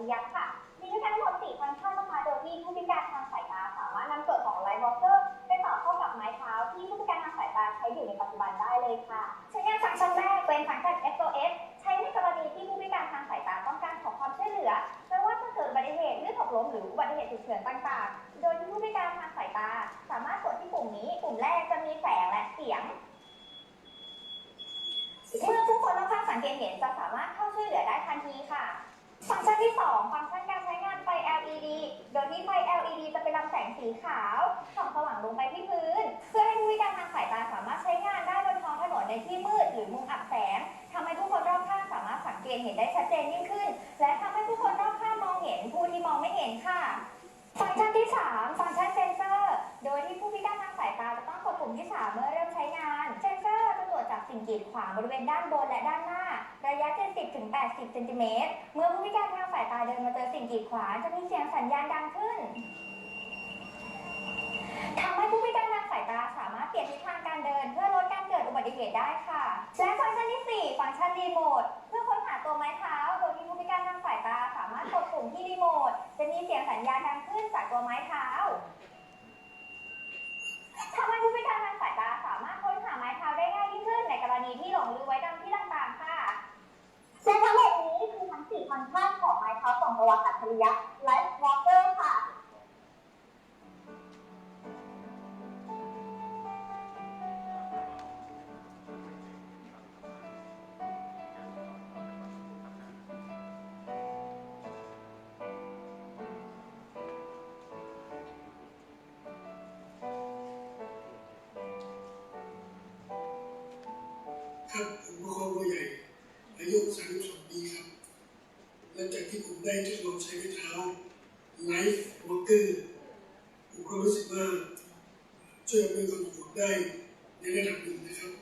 ริยะค่ะ มีด้วยกันทั้งหมด4ฟังก์ชันนะคะโดยที่ผู้พิการทางสายตาสามารถนำส่วนของไลท์วอเตอร์ไปต่อเข้ากับไม้เท้าที่ผู้พิการทางสายตาใช้อยู่ในปัจจุบันได้เลยค่ะใช้งานฟังก์ชันแรกเป็นฟังก์ชัน SOS ใช้ในกรณีที่ผู้พิการทางสายตาต้องการขอความช่วยเหลือไม่ว่าจะเกิดอุบัติเหตุลื่นหกล้มหรืออุบัติเหตุฉุกเฉินต่างๆ โดยที่ผู้พิการทางสายตา สามารถกดที่ปุ่มนี้ปุ่มแรกจะมีแสงและเสียงเมื่อผู้คนรอบข้างสังเกตเห็นจะสามารถเข้าช่วยเหลือได้ทันทีค่ะ ฟังก์ชันที่ 2 ฟังก์ชันการใช้งานไฟ LED โดยที่ไฟ LED จะเป็นลำแสงสีขาวส่องสว่างลงไปที่พื้น เพื่อให้ผู้พิการทางสายตาสามารถใช้งานได้บนท้องถนนในที่มืดหรือมุมอับแสงทำให้ผู้คนรอบข้างสามารถสังเกตเห็นได้ชัดเจนยิ่งขึ้น และทำให้ผู้คนรอบข้างมองเห็นผู้ที่มองไม่เห็นค่ะ ฟังก์ชันที่ 3 ฟังก์ชันเซนเซอร์ โดยที่ผู้พิการทางสายตาจะต้องกดปุ่มที่ 3 เมื่อเริ่มใช้งาน เซนเซอร์จะตรวจจับสิ่งกีดขวางบริเวณด้านบนและด้านหน้า ระยะ 70-80 เซนติเมตร เมื่อผู้พิการทางสายตาเดินมาเจอ สิ่งกีดขวางจะมีเสียงสัญญาณดังขึ้นทำให้ผู้พิการทางสายตาสามารถเปลี่ยนทิศทางการเดิน เพื่อลดการเกิดอุบัติเหตุได้ค่ะ และฟังก์ชันที่ 4 ฟังก์ชันรีโมทเพื่อค้นหาตัวไม้เท้า โดยที่ผู้พิการทางสายตาสามารถกดปุ่มที่รีโมทจะมีเสียงสัญญาณดังขึ้นจากตัวไม้เท้าทำให้ผู้พิการทางสายตา ของตัวอัจฉริยะ Life Walker ค่ะครับผมประคองบัวใหญ่อายุ32ปีครับ หลังจากที่ผมได้ทดลองใช้ไม้เท้าไลฟ์วอลเกอร์ผมก็รู้สึกว่าช่วยอำนวยความสะดวกได้ในระดับหนึ่งนะครับ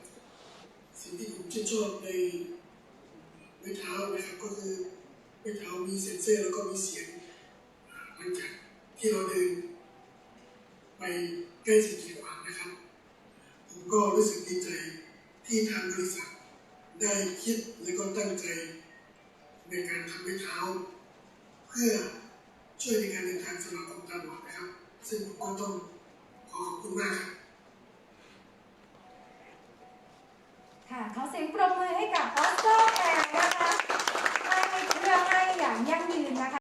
สิ่งที่ผมชื่นชอบในไม้เท้านะครับก็คือไม้เท้ามีเซ็นเซอร์แล้วก็มีเสียงหลังจากที่เราเดินไปใกล้สิ่งกีดขวางนะครับ ผมก็รู้สึกดีใจที่ทางบริษัทได้คิดและก็ตั้งใจ ในการทำไม้เท้า เพื่อช่วยในการเดินทางสำหรับคนตาบอดนะครับ ซึ่งผมก็ต้องขอขอบคุณมากครับค่ะขอเสียงปรบมือให้กับออสเตอร์